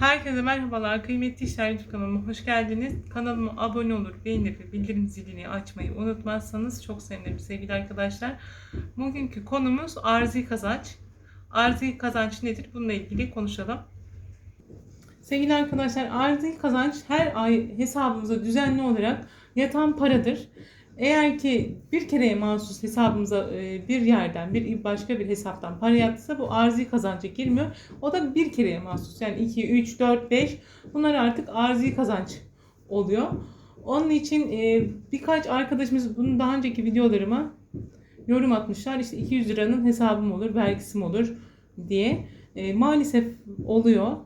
Herkese merhabalar. Kıymetli İşler YouTube kanalıma hoş geldiniz. Kanalıma abone olur, beğenip ve bildirim zilini açmayı unutmazsanız çok sevinirim sevgili arkadaşlar. Bugünkü konumuz arzi kazanç. Arzi kazanç nedir? Bununla ilgili konuşalım. Sevgili arkadaşlar arzi kazanç her ay hesabımıza düzenli olarak yatan paradır. Eğer ki bir kereye mahsus hesabımıza e, bir yerden bir başka bir hesaptan para yattıysa bu arzi kazanca girmiyor. O da bir kereye mahsus. Yani 2, 3, 4, 5 bunlar artık arzi kazanç oluyor. Onun için e, birkaç arkadaşımız bunun daha önceki videolarıma yorum atmışlar. İşte 200 liranın hesabım olur, vergisim olur diye. E, maalesef oluyor.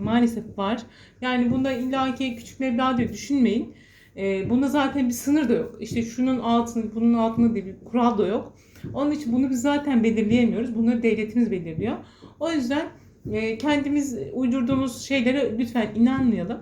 Maalesef var. Yani bunda illaki küçük meblağ diye düşünmeyin. E, bunda zaten bir sınır da yok. İşte şunun altını, bunun altında diye bir kural da yok. Onun için bunu biz zaten belirleyemiyoruz. Bunları devletimiz belirliyor. O yüzden e, kendimiz uydurduğumuz şeylere lütfen inanmayalım.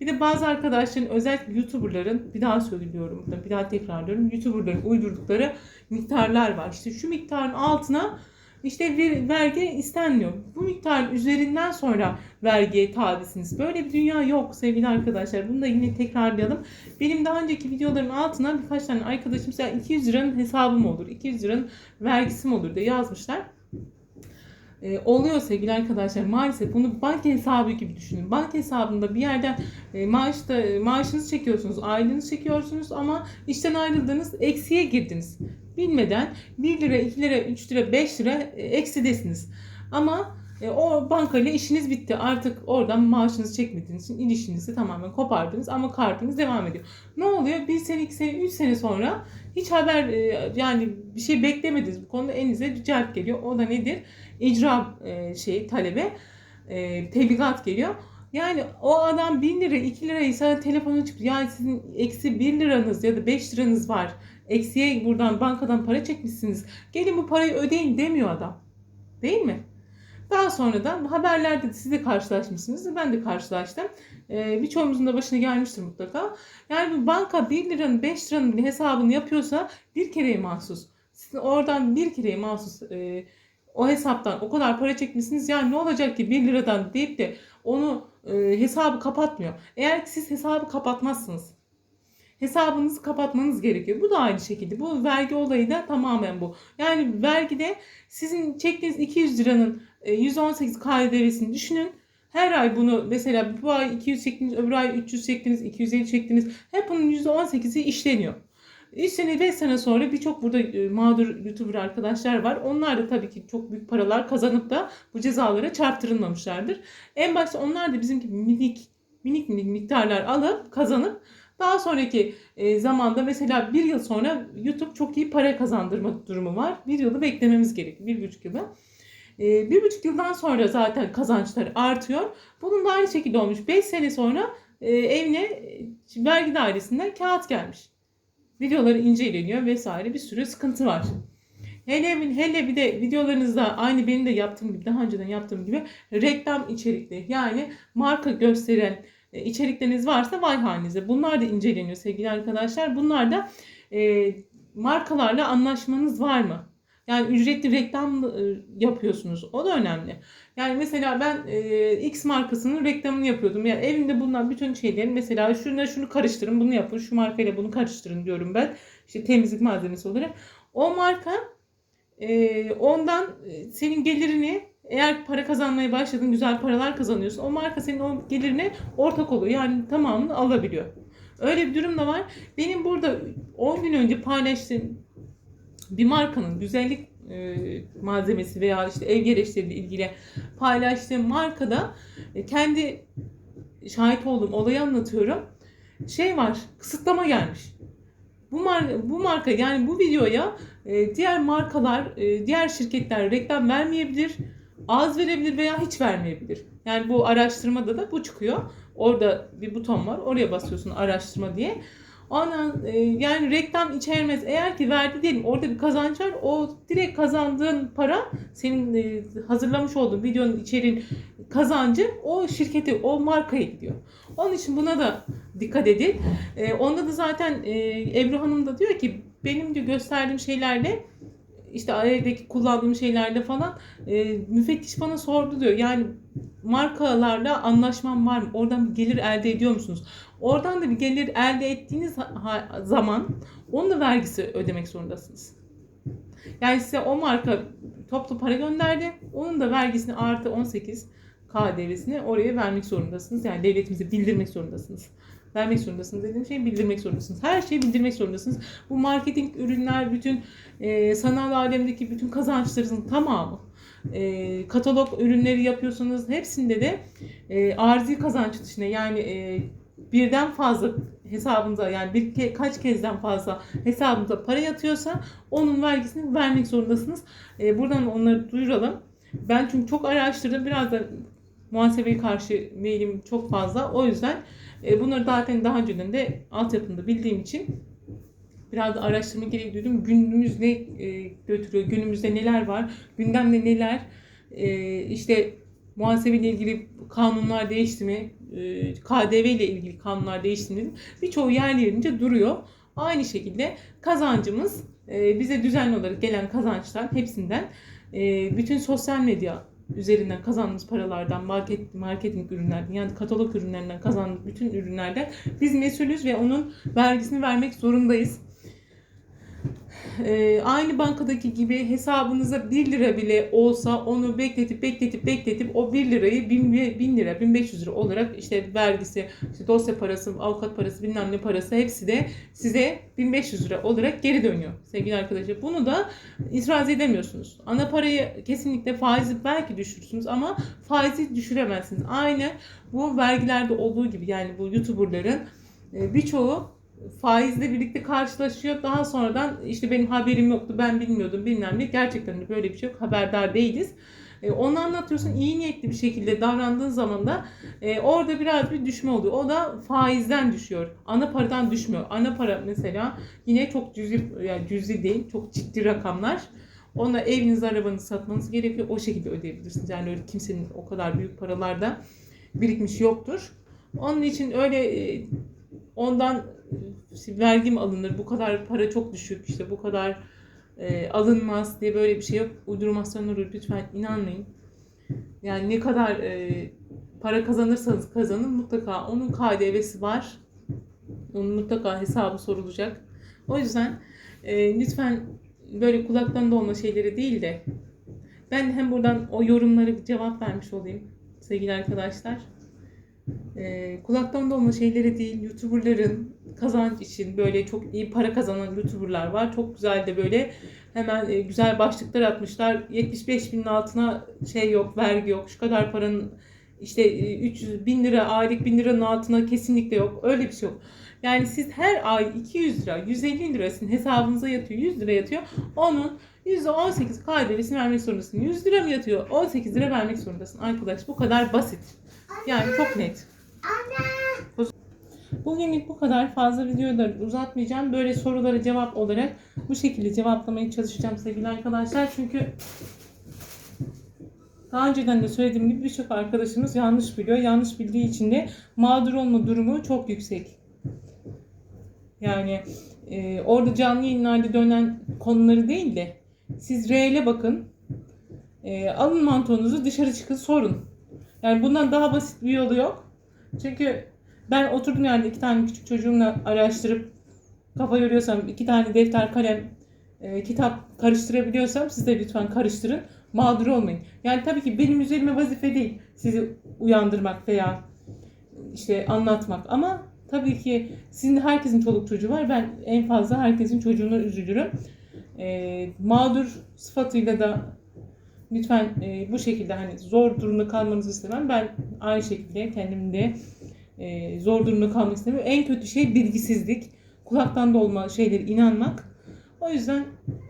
Bir de bazı arkadaşların özellikle YouTuber'ların bir daha söylüyorum, bir daha tekrarlıyorum. YouTuber'ların uydurdukları miktarlar var. İşte şu miktarın altına işte ver- vergi istenmiyor. Bu miktar üzerinden sonra vergiye tabisiniz. Böyle bir dünya yok sevgili arkadaşlar. Bunu da yine tekrarlayalım. Benim daha önceki videoların altına birkaç tane arkadaşım mesela 200 liranın hesabım olur, 200 liranın vergisim olur diye yazmışlar. Ee, oluyor sevgili arkadaşlar maalesef bunu banka hesabı gibi düşünün. Banka hesabında bir yerden e, maaşta e, maaşınızı çekiyorsunuz, aylığınızı çekiyorsunuz ama işten ayrıldınız, eksiye girdiniz. Bilmeden 1 lira, 2 lira, 3 lira, 5 lira e, eksidesiniz. Ama e, o bankayla işiniz bitti. Artık oradan maaşınızı çekmediğiniz için ilişkinizi tamamen kopardınız ama kartınız devam ediyor. Ne oluyor? Bir sene, iki sene, üç sene sonra hiç haber e, yani bir şey beklemediniz bu konuda elinize bir celp geliyor. O da nedir? İcra e, şey talebi, e, tebligat geliyor. Yani o adam 1000 lira 2 lirayı sana telefonu çıktı. Yani sizin eksi 1 liranız ya da 5 liranız var. Eksiye buradan bankadan para çekmişsiniz. Gelin bu parayı ödeyin demiyor adam. Değil mi? Daha sonra da haberlerde de siz de karşılaşmışsınız. Ben de karşılaştım. Ee, birçoğumuzun da başına gelmiştir mutlaka. Yani bu banka 1 liranın 5 liranın hesabını yapıyorsa bir kereye mahsus. Sizin oradan bir kereye mahsus e, o hesaptan o kadar para çekmişsiniz. Yani ne olacak ki 1 liradan deyip de onu e, hesabı kapatmıyor. Eğer siz hesabı kapatmazsınız. Hesabınızı kapatmanız gerekiyor. Bu da aynı şekilde. Bu vergi olayı da tamamen bu. Yani vergide sizin çektiğiniz 200 liranın e, 118 KDV'sini düşünün. Her ay bunu mesela bu ay 200 çektiniz, öbür ay 300 çektiniz, 250 çektiniz. Hep bunun %18'i işleniyor. 3 sene 5 sene sonra birçok burada e, mağdur YouTuber arkadaşlar var. Onlar da tabii ki çok büyük paralar kazanıp da bu cezalara çarptırılmamışlardır. En başta onlar da bizim gibi minik minik minik miktarlar alıp kazanıp daha sonraki e, zamanda mesela bir yıl sonra YouTube çok iyi para kazandırma durumu var. Bir yılı beklememiz gerekiyor. Bir buçuk yılı. E, bir buçuk yıldan sonra zaten kazançları artıyor. Bunun da aynı şekilde olmuş. Beş sene sonra e, evine e, vergi dairesinden kağıt gelmiş. Videoları inceleniyor vesaire bir sürü sıkıntı var. Hele, hele bir de videolarınızda aynı benim de yaptığım gibi daha önceden yaptığım gibi reklam içerikli yani marka gösteren e, içerikleriniz varsa vay halinize. Bunlar da inceleniyor sevgili arkadaşlar. Bunlar da e, markalarla anlaşmanız var mı? Yani ücretli reklam e, yapıyorsunuz. O da önemli. Yani mesela ben e, X markasının reklamını yapıyordum. Yani evimde bulunan bütün şeylerin mesela şuna şunu karıştırın, bunu yapın, şu markayla bunu karıştırın diyorum ben. İşte temizlik malzemesi olarak. O marka e, ondan senin gelirini eğer para kazanmaya başladın, güzel paralar kazanıyorsun. O marka senin o gelirine ortak oluyor. Yani tamamını alabiliyor. Öyle bir durum da var. Benim burada 10 gün önce paylaştığım bir markanın güzellik e, malzemesi veya işte ev gereçleriyle ilgili paylaştığım markada e, kendi şahit olduğum olayı anlatıyorum. Şey var, kısıtlama gelmiş. Bu marka, bu marka yani bu videoya e, diğer markalar, diğer şirketler reklam vermeyebilir az verebilir veya hiç vermeyebilir. Yani bu araştırmada da bu çıkıyor. Orada bir buton var. Oraya basıyorsun araştırma diye. Ondan e, yani reklam içermez. Eğer ki verdi diyelim orada bir kazanç var. O direkt kazandığın para senin e, hazırlamış olduğun videonun içeriğin kazancı o şirkete, o markaya gidiyor. Onun için buna da dikkat edin. E, onda da zaten e, Ebru Hanım da diyor ki benim diyor gösterdiğim şeylerle işte evdeki kullandığım şeylerde falan e, müfettiş bana sordu diyor. Yani markalarla anlaşmam var mı? Oradan gelir elde ediyor musunuz? Oradan da bir gelir elde ettiğiniz zaman onun da vergisi ödemek zorundasınız. Yani size o marka toplu para gönderdi. Onun da vergisini artı 18 KDV'sini oraya vermek zorundasınız. Yani devletimize bildirmek zorundasınız. Vermek zorundasınız dediğim şey bildirmek zorundasınız. Her şeyi bildirmek zorundasınız. Bu marketing ürünler, bütün e, sanal alemdeki bütün kazançlarınızın tamamı e, katalog ürünleri yapıyorsanız hepsinde de e, arzi kazanç dışında yani e, birden fazla hesabınıza yani bir ke- kaç kezden fazla hesabınıza para yatıyorsa onun vergisini vermek zorundasınız. E, buradan onları duyuralım. Ben çünkü çok araştırdım. Biraz da muhasebeye karşı meylim çok fazla. O yüzden e, bunları zaten daha önceden de altyapında bildiğim için biraz da araştırma gereği duydum. Günümüz ne e, götürüyor, günümüzde neler var, gündemde neler, e, işte muhasebeyle ilgili kanunlar değişti mi, e, KDV ile ilgili kanunlar değişti mi birçoğu yerli yerince duruyor. Aynı şekilde kazancımız e, bize düzenli olarak gelen kazançlar hepsinden e, bütün sosyal medya üzerinden kazandığımız paralardan, market, marketing ürünlerden yani katalog ürünlerinden kazandığımız bütün ürünlerden biz mesulüz ve onun vergisini vermek zorundayız. Ee, aynı bankadaki gibi hesabınıza 1 lira bile olsa onu bekletip bekletip bekletip o 1 lirayı 1000, 1000 lira 1500 lira olarak işte vergisi, işte dosya parası, avukat parası bilmem ne parası hepsi de size 1500 lira olarak geri dönüyor sevgili arkadaşlar. Bunu da itiraz edemiyorsunuz. Ana parayı kesinlikle faizi belki düşürürsünüz ama faizi düşüremezsiniz. Aynı bu vergilerde olduğu gibi yani bu youtuberların e, birçoğu faizle birlikte karşılaşıyor. Daha sonradan işte benim haberim yoktu, ben bilmiyordum bilmem ne. Gerçekten de böyle bir şey yok. Haberdar değiliz. E, onu anlatıyorsun iyi niyetli bir şekilde davrandığın zaman da e, orada biraz bir düşme oluyor. O da faizden düşüyor. Ana paradan düşmüyor. Ana para mesela yine çok cüzi yani cüzi değil, çok ciddi rakamlar. Onunla evinizi, arabanızı satmanız gerekiyor. O şekilde ödeyebilirsiniz. Yani öyle kimsenin o kadar büyük paralarda birikmiş yoktur. Onun için öyle e, ondan vergim alınır, bu kadar para çok düşük, işte bu kadar e, alınmaz diye böyle bir şey yok. Uydurmasyon olur lütfen inanmayın. Yani ne kadar e, para kazanırsanız kazanın mutlaka onun KDV'si var. Onun mutlaka hesabı sorulacak. O yüzden e, lütfen böyle kulaktan dolma şeyleri değil de ben hem buradan o yorumlara cevap vermiş olayım sevgili arkadaşlar. E, kulaktan dolma şeyleri değil, YouTuber'ların kazanç için böyle çok iyi para kazanan YouTuber'lar var. Çok güzel de böyle hemen e, güzel başlıklar atmışlar. 75 binin altına şey yok, vergi yok. Şu kadar paranın işte e, 300 bin lira, aylık bin liranın altına kesinlikle yok. Öyle bir şey yok. Yani siz her ay 200 lira, 150 lirasının hesabınıza yatıyor, 100 lira yatıyor. Onun %18 KDV'sini vermek zorundasın. 100 lira mı yatıyor? 18 lira vermek zorundasın arkadaş. Bu kadar basit. Yani çok net. Bugünlük bu kadar fazla videoda uzatmayacağım. Böyle sorulara cevap olarak bu şekilde cevaplamaya çalışacağım sevgili arkadaşlar. Çünkü daha önceden de söylediğim gibi birçok arkadaşımız yanlış biliyor. Yanlış bildiği için de mağdur olma durumu çok yüksek. Yani e, orada canlı yayınlarda dönen konuları değil de siz reele bakın. E, alın mantonunuzu dışarı çıkın sorun. Yani bundan daha basit bir yolu yok. Çünkü ben oturdum yerde iki tane küçük çocuğumla araştırıp kafa yoruyorsam iki tane defter, kalem, e, kitap karıştırabiliyorsam siz de lütfen karıştırın. Mağdur olmayın. Yani tabii ki benim üzerime vazife değil sizi uyandırmak veya işte anlatmak ama tabii ki sizin herkesin çoluk çocuğu var. Ben en fazla herkesin çocuğuna üzülürüm. E, mağdur sıfatıyla da lütfen e, bu şekilde hani zor durumda kalmanızı istemem. Ben aynı şekilde kendimde e, zor durumda kalmak istemiyorum. En kötü şey bilgisizlik. Kulaktan dolma şeylere inanmak. O yüzden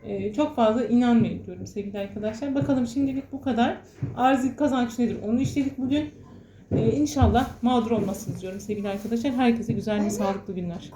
e, çok fazla inanmayın diyorum sevgili arkadaşlar. Bakalım şimdilik bu kadar. Arzi kazanç nedir? Onu işledik bugün. E, inşallah mağdur olmasınız diyorum sevgili arkadaşlar. Herkese güzel ve sağlıklı günler.